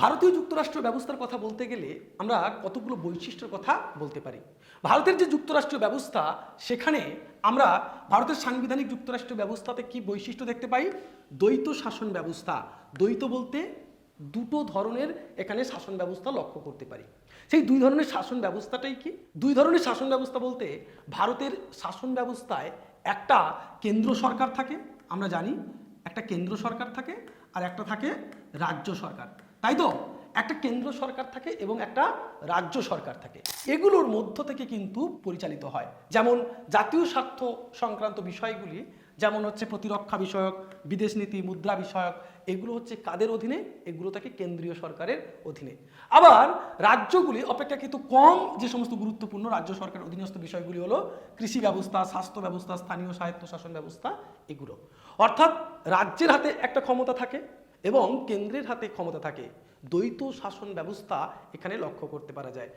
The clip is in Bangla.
ভারতীয় যুক্তরাষ্ট্র ব্যবস্থার কথা বলতে গেলে আমরা কতগুলো বৈশিষ্ট্যের কথা বলতে পারি। ভারতের যে যুক্তরাষ্ট্রীয় ব্যবস্থা, সেখানে আমরা ভারতের সাংবিধানিক যুক্তরাষ্ট্রীয় ব্যবস্থাতে কি বৈশিষ্ট্য দেখতে পাই? দ্বৈত শাসন ব্যবস্থা। দ্বৈত বলতে দুটো ধরনের এখানে শাসন ব্যবস্থা লক্ষ্য করতে পারি। সেই দুই ধরনের শাসন ব্যবস্থাটাই কি? দুই ধরনের শাসন ব্যবস্থা বলতে ভারতের শাসন ব্যবস্থায় একটা কেন্দ্র সরকার থাকে, আমরা জানি। একটা কেন্দ্র সরকার থাকে আর একটা থাকে রাজ্য সরকার। তাই তো? একটা কেন্দ্র সরকার থাকে এবং একটা রাজ্য সরকার থাকে। এগুলোর মধ্য থেকে কিন্তু পরিচালিত হয়। যেমন জাতীয় স্বার্থ সংক্রান্ত বিষয়গুলি, যেমন হচ্ছে প্রতিরক্ষা বিষয়ক, বিদেশ নীতি, মুদ্রা বিষয়ক, এগুলো হচ্ছে কাদের অধীনে? এগুলো থাকে কেন্দ্রীয় সরকারের অধীনে। আবার রাজ্যগুলি অপেক্ষাকৃত কম যে সমস্ত গুরুত্বপূর্ণ রাজ্য সরকারের অধীনস্থ বিষয়গুলি হলো কৃষি ব্যবস্থা, স্বাস্থ্য ব্যবস্থা, স্থানীয় স্বায়ত্ত শাসন ব্যবস্থা, এগুলো। অর্থাৎ রাজ্যের হাতে একটা ক্ষমতা থাকে এবং কেন্দ্রের হাতে ক্ষমতা থাকে। দ্বৈত শাসন ব্যবস্থা এখানে লক্ষ্য করতে পারা যায়।